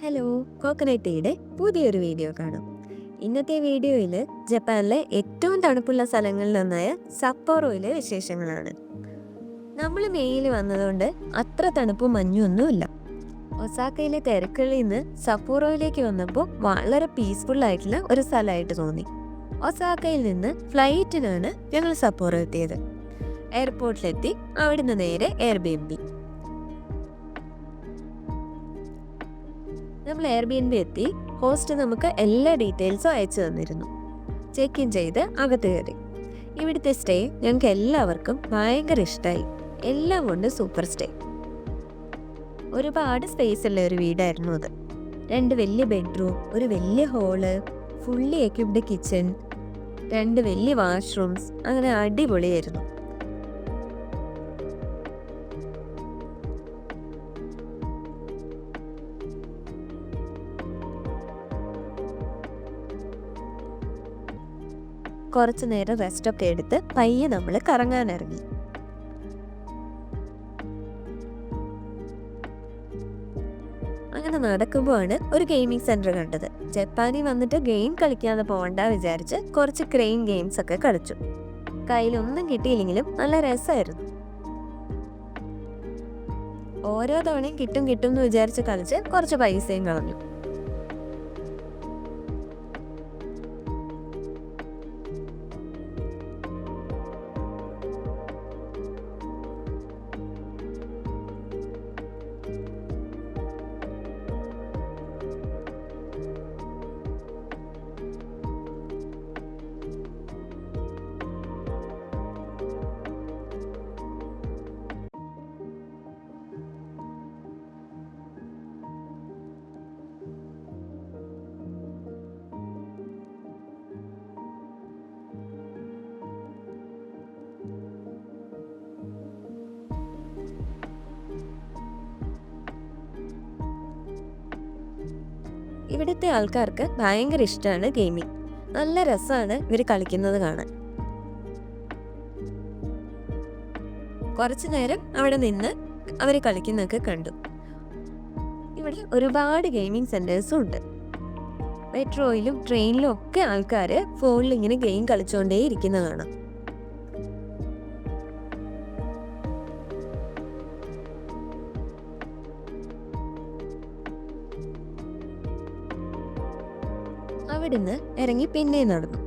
Hello coconut ടീയുടെ പുതിയൊരു video കാണും. ഇന്നത്തെ വീഡിയോയിൽ ജപ്പാനിലെ ഏറ്റവും തണുപ്പുള്ള സ്ഥലങ്ങളിലൊന്നായ സപ്പോറോയിലെ വിശേഷങ്ങളാണ്. നമ്മൾ മെയ്യിൽ വന്നതുകൊണ്ട് അത്ര തണുപ്പും മഞ്ഞും ഒന്നുമില്ല ഒസാക്കയിലെ തിരക്കുകളിൽ നിന്ന് സപ്പോറോയിലേക്ക് വന്നപ്പോൾ വളരെ പീസ്ഫുൾ ആയിട്ടുള്ള ഒരു സ്ഥലമായിട്ട് തോന്നി. ഒസാക്കയിൽ നിന്ന് ഫ്ലൈറ്റിനാണ് ഞങ്ങൾ സപ്പോറോ എത്തിയത്. എയർപോർട്ടിലെത്തി അവിടുന്ന് നേരെ എയർബിഎൻബി നമ്മൾ എയർ ബി എൻ ബി എത്തി. ഹോസ്റ്റ് നമുക്ക് എല്ലാ ഡീറ്റെയിൽസും അയച്ചു തന്നിരുന്നു. ചെക്ക് ഇൻ ചെയ്ത് അകത്ത് കയറി. ഇവിടുത്തെ സ്റ്റേ ഞങ്ങൾക്ക് എല്ലാവർക്കും ഭയങ്കര ഇഷ്ടമായി എല്ലാം കൊണ്ട് സൂപ്പർ സ്റ്റേ ഒരുപാട് സ്പേസ് ഉള്ള ഒരു വീടായിരുന്നു അത്. രണ്ട് വലിയ ബെഡ്റൂം ഒരു വലിയ ഹോൾ ഫുള്ളി എക്യുപ്ഡ് കിച്ചൺ രണ്ട് വലിയ വാഷ്റൂംസ് അങ്ങനെ അടിപൊളിയായിരുന്നു. കുറച്ചു നേരം റെസ്റ്റ് ഒക്കെ എടുത്ത് പയ്യെ നമ്മൾ കറങ്ങാൻ ഇറങ്ങി അങ്ങനെ നടക്കുമ്പോഴാണ് ഒരു ഗെയിമിംഗ് സെന്റർ കണ്ടത്. ജപ്പാനിൽ വന്നിട്ട് ഗെയിം കളിക്കാതെ പോകണ്ട വിചാരിച്ച് കുറച്ച് ക്രെയിൻ ഗെയിംസ് ഒക്കെ കളിച്ചു. കയ്യിലൊന്നും കിട്ടിയില്ലെങ്കിലും നല്ല രസമായിരുന്നു. ഓരോ തവണയും കിട്ടും കിട്ടും എന്ന് വിചാരിച്ച് കളിച്ച് കുറച്ച് പൈസയും കളഞ്ഞു. ഇവിടുത്തെ ആൾക്കാർക്ക് ഭയങ്കര ഇഷ്ടമാണ് ഗെയിമിംഗ് നല്ല രസമാണ് ഇവർ കളിക്കുന്നത് കാണാൻ. കുറച്ചു നേരം അവിടെ നിന്ന് അവർ കളിക്കുന്നതൊക്കെ കണ്ടു. ഇവിടെ ഒരുപാട് ഗെയിമിംഗ് സെന്റേഴ്സും ഉണ്ട്. മെട്രോയിലും ട്രെയിനിലും ഒക്കെ ആൾക്കാർ ഫോണിൽ ഇങ്ങനെ ഗെയിം കളിച്ചുകൊണ്ടേ ഇരിക്കുന്ന കാണാം. അവിടുന്ന് ഇറങ്ങി പിന്നെ നടന്നു.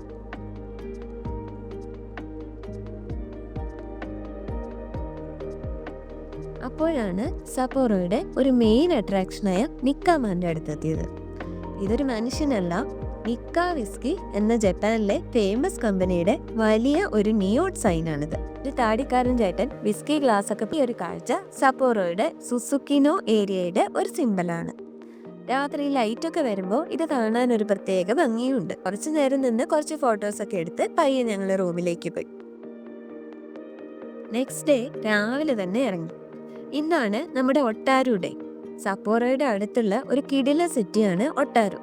അപ്പോഴാണ് സപ്പോറോയുടെ ഒരു മെയിൻ അട്രാക്ഷനായ നിക്കാമാന്റെ അടുത്തെത്തിയത്. ഇതൊരു മനുഷ്യനല്ല നിക്ക വിസ്കി എന്ന ജപ്പാനിലെ ഫേമസ് കമ്പനിയുടെ വലിയ ഒരു നിയോൺ സൈനാണിത് ഒരു താടിക്കാരൻ ചേട്ടൻ വിസ്കി ഗ്ലാസ് ഒക്കെ ഈ ഒരു കാഴ്ച സപ്പോറോയുടെ സുസുക്കിനോ ഏരിയയുടെ ഒരു സിമ്പലാണ് രാത്രി ലൈറ്റൊക്കെ വരുമ്പോൾ ഇത് കാണാൻ ഒരു പ്രത്യേക ഭംഗിയുണ്ട്. കുറച്ചു നേരം നിന്ന് കുറച്ച് ഫോട്ടോസ് ഒക്കെ എടുത്ത് പയ്യെ ഞങ്ങൾ റൂമിലേക്ക് പോയി. നെക്സ്റ്റ് ഡേ രാവിലെ തന്നെ ഇറങ്ങി. ഇന്നാണ് നമ്മുടെ ഒട്ടാരു ഡേ. സപ്പോറോയുടെ അടുത്തുള്ള ഒരു കിടില സിറ്റിയാണ് ഒട്ടാരു.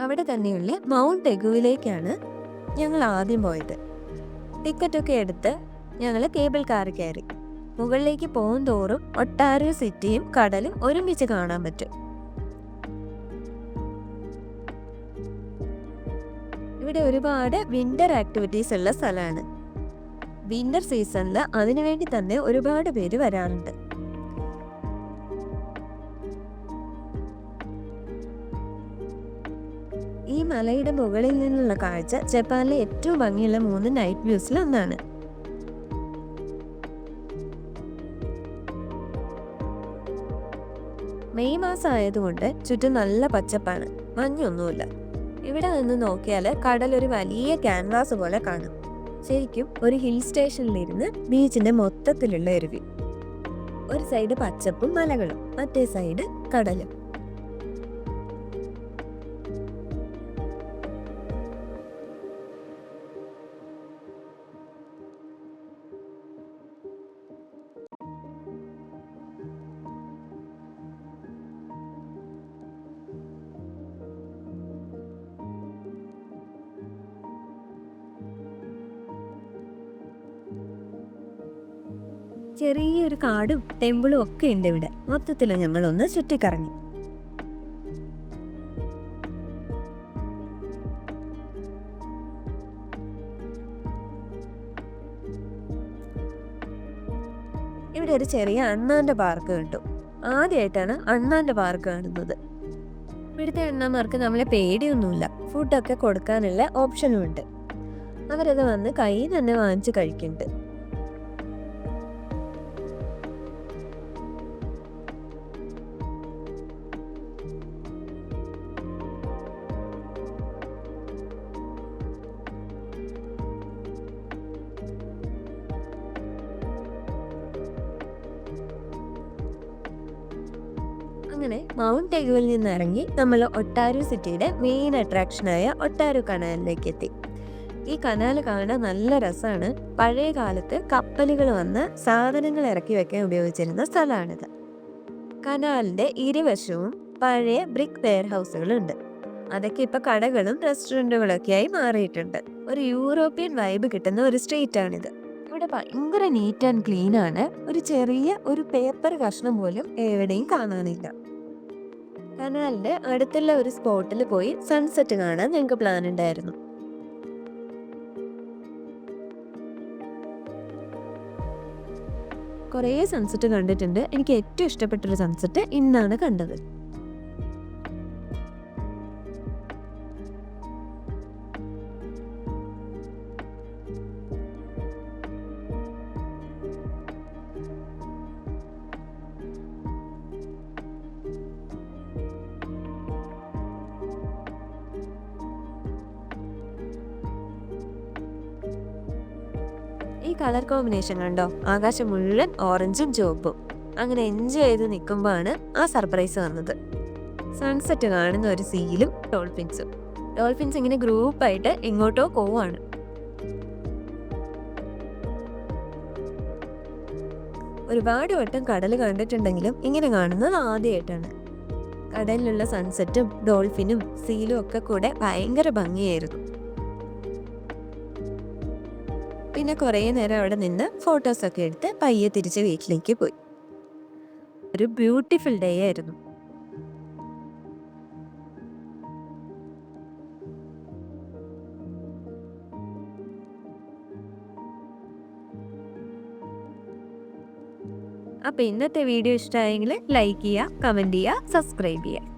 അവിടെ തന്നെയുള്ള മൗണ്ട് എഗുവിലേക്കാണ് ഞങ്ങൾ ആദ്യം പോയത്. ടിക്കറ്റൊക്കെ എടുത്ത് ഞങ്ങൾ കേബിൾ കാർ കയറി. മുകളിലേക്ക് പോകും തോറും ഒട്ടാരോ സിറ്റിയും കടലും ഒരുമിച്ച് കാണാൻ പറ്റും. ഇവിടെ ഒരുപാട് വിന്റർ ആക്ടിവിറ്റീസ് ഉള്ള സ്ഥലമാണ്. വിന്റർ സീസണിൽ അതിനുവേണ്ടി തന്നെ ഒരുപാട് പേര് വരാറുണ്ട്. ഈ മലയുടെ മുകളിൽ നിന്നുള്ള കാഴ്ച ജപ്പാനിലെ ഏറ്റവും ഭംഗിയുള്ള മൂന്ന് നൈറ്റ് വ്യൂസിൽ ഒന്നാണ്. മെയ് മാസം ആയതുകൊണ്ട് ചുറ്റും നല്ല പച്ചപ്പാണ്. മഞ്ഞൊന്നുമില്ല. ഇവിടെ നിന്ന് നോക്കിയാൽ കടൽ ഒരു വലിയ ക്യാൻവാസ് പോലെ കാണും. ശരിക്കും ഒരു ഹിൽ സ്റ്റേഷനിലിരുന്ന് ബീച്ചിന്റെ മൊത്തത്തിലുള്ള ഒരു ഒരു സൈഡ് പച്ചപ്പും മലകളും മറ്റേ സൈഡ് കടലും. ചെറിയൊരു കാടും ടെമ്പിളും ഒക്കെ ഉണ്ട് ഇവിടെ. മൊത്തത്തിൽ ഞങ്ങളൊന്ന് ചുറ്റിക്കറങ്ങി. ഇവിടെ ഒരു ചെറിയ അണ്ണാന്റെ പാർക്ക് കണ്ടു. ആദ്യമായിട്ടാണ് അണ്ണാന്റെ പാർക്ക് കാണുന്നത്. ഇവിടുത്തെ അണ്ണന്മാർക്ക് നമ്മളെ പേടിയൊന്നുമില്ല. ഫുഡൊക്കെ കൊടുക്കാനുള്ള ഓപ്ഷനും ഉണ്ട്. അവരത് വന്ന് കൈ തന്നെ വാങ്ങിച്ച് കഴിക്കുന്നുണ്ട്. അങ്ങനെ മൗണ്ട് ടെഗുവിൽ നിന്ന് ഇറങ്ങി നമ്മൾ ഒട്ടാരു സിറ്റിയുടെ മെയിൻ അട്രാക്ഷനായ ഒട്ടാരു കനാലിലേക്ക് എത്തി. ഈ കനാൽ കാണാൻ നല്ല രസമാണ് പഴയ കാലത്ത് കപ്പലുകൾ വന്ന് സാധനങ്ങൾ ഇറക്കി വെക്കാൻ ഉപയോഗിച്ചിരുന്ന സ്ഥലമാണിത്. കനാലിന്റെ ഇരുവശവും പഴയ ബ്രിക്ക് വെയർ ഹൗസുകളുണ്ട് അതൊക്കെ ഇപ്പൊ കടകളും റെസ്റ്റോറന്റുകളും ഒക്കെ ആയി മാറിയിട്ടുണ്ട്. ഒരു യൂറോപ്യൻ വൈബ് കിട്ടുന്ന ഒരു സ്ട്രീറ്റ് ആണിത്. ഇവിടെ ഭയങ്കര നീറ്റ് ആൻഡ് ക്ലീൻ ആണ്. ഒരു ചെറിയ ഒരു പേപ്പർ കഷ്ണം പോലും എവിടെയും കാണാനില്ല. കനാലിന്റെ അടുത്തുള്ള ഒരു സ്പോട്ടിൽ പോയി സൺസെറ്റ് കാണാൻ ഞങ്ങൾക്ക് പ്ലാൻ ഉണ്ടായിരുന്നു. കുറേ സൺസെറ്റ് കണ്ടിട്ടുണ്ട്. എനിക്ക് ഏറ്റവും ഇഷ്ടപ്പെട്ടൊരു സൺസെറ്റ് ഇന്നാണ് കണ്ടത്. ഈ കളർ കോമ്പിനേഷൻ കണ്ടോ? ആകാശം മുഴുവൻ ഓറഞ്ചും ചുവപ്പും. അങ്ങനെ എൻജോയ് ചെയ്ത് നിൽക്കുമ്പോഴാണ് ആ സർപ്രൈസ് വന്നത്. സൺസെറ്റ് കാണുന്ന ഒരു സീലും ഡോൾഫിൻസും. ഡോൾഫിൻസ് ഇങ്ങനെ ഗ്രൂപ്പായിട്ട് എങ്ങോട്ടോ പോവാണ്. ഒരുപാട് വട്ടം കടൽ കണ്ടിട്ടുണ്ടെങ്കിലും ഇങ്ങനെ കാണുന്നത് ആദ്യമായിട്ടാണ് കടലിലുള്ള സൺസെറ്റും ഡോൾഫിനും സീലും ഒക്കെ കൂടെ ഭയങ്കര ഭംഗിയായിരുന്നു. പിന്നെ കുറേ നേരം അവിടെ നിന്ന് ഫോട്ടോസൊക്കെ എടുത്ത് പയ്യെ തിരിച്ച് വീട്ടിലേക്ക് പോയി. ഒരു ബ്യൂട്ടിഫുൾ ഡേ ആയിരുന്നു. അപ്പോൾ ഇന്നത്തെ വീഡിയോ ഇഷ്ടമായെങ്കിൽ ലൈക്ക് ചെയ്യുക കമന്റ് ചെയ്യുക സബ്സ്ക്രൈബ് ചെയ്യുക.